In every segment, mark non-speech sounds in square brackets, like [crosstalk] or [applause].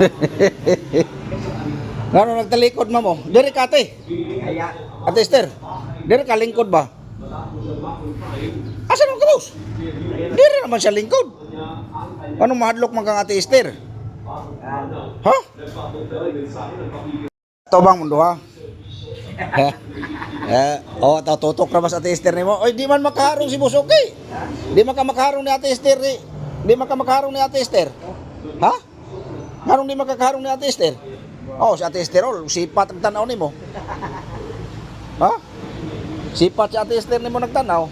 [laughs] Ngano nagtalikod ma mo? Diri ka ate. Ate Esther. Diri ka lingkod ba? Asa nang kabos? Diri naman siya lingkod. Anong mahadlok man kang Ate Esther? Ha? Ito bang mundo ha? Eh, [laughs] eh, oh, ito tutok na ba sa Ate Esther ni mo? Oy, di man makaharong si Busuki. Di man ka makaharong ni Ate Esther ni. Di man ka makaharong ni Ate Esther. Ha? Nganong di makakaharong ni Ate Esther? Oh, si Ate Esther, oh, sipat ang tanaw ni mo. Ha? Sipat si Ate Esther ni mo nagtanaw.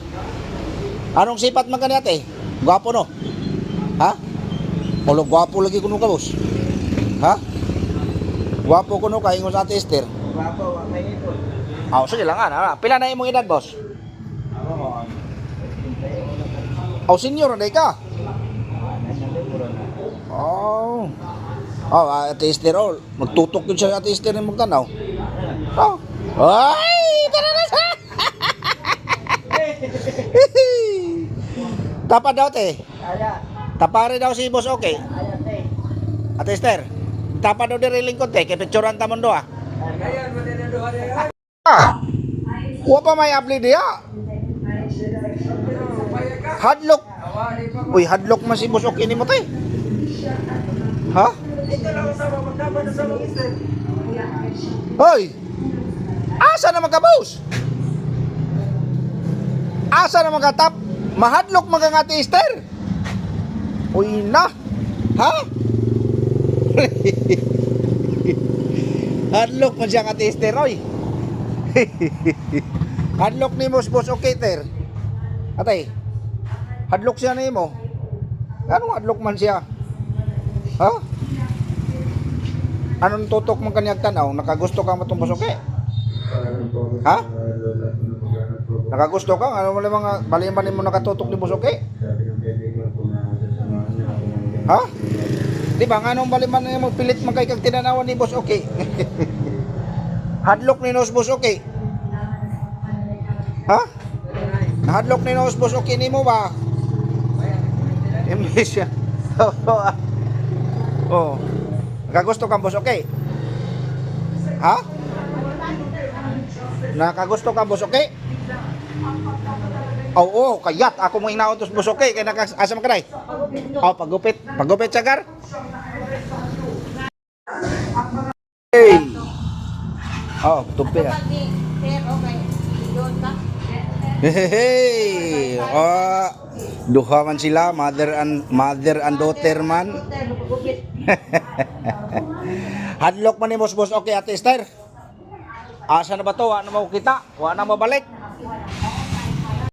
Anong sipat man ka ni ate? Gwapo no? Ha? Ulo gwapo lagi kuno ka boss. Ha? Gwapo kuno ka ingon sa Ate Esther. Wapo, wa may ipon. Ah, sige lang ana. Pila na imong edad boss? Ako, Oh, senior na ka. Oh. Oh, ah, Ate Esther, oh. Magtutok yun siya Ate Esther ni magtanaw. Oh. Ay! Tara na sa! [laughs] Tapa daw, te. Tapare daw si boss, okay. te. Ate Esther, tapa daw di lingkod, te. Kaya picturean ta mo do, ah. Ah! Wa pa may apli diya. Hadlock. Uy, hadlock man si boss, okay ni mo, te. Ha? Ito na. Hoy! Asa na magka-boss? Asa na magka-tap? Mahadlok mga nga Esther. Uy na. Ha? [laughs] Hadlok man siya nga Esther, oy. [laughs] Hadlok ni mo, boss, okay. Atay, hadlok siya ni mo. Anong hadlok man siya? Ha? Anong tutok man kanyang tanaw? Nakagusto ka matong okay? Ha? Nakagusto ka? Ano mo mga baliman mo nakatutok ni okay? Ha? Di ba nga nung baliman na mo pilit man kay kag tinanawan ni boss, [laughs] okay? Hadlok ni nos boss, okay? Ha? Nahadlok ni nos boss, okay ni mo ba? Imbis siya. [laughs] oh. Nakagusto kang boss, okay? Ha? Nakagusto ka boss, okay? Oo, oh, kayat. Ako mo inaon tos boss, okay? Kaya nakasama ka na Oh, pagupit. Pagupit, sagar. Hey! Oh, tupi ah. Hey! Oh, duha man sila, mother and mother and daughter man. [laughs] Hadlock man ni boss boss, okay, Ate Esther. Asa na ba to? Wa na mo kita? Wa na mo balik?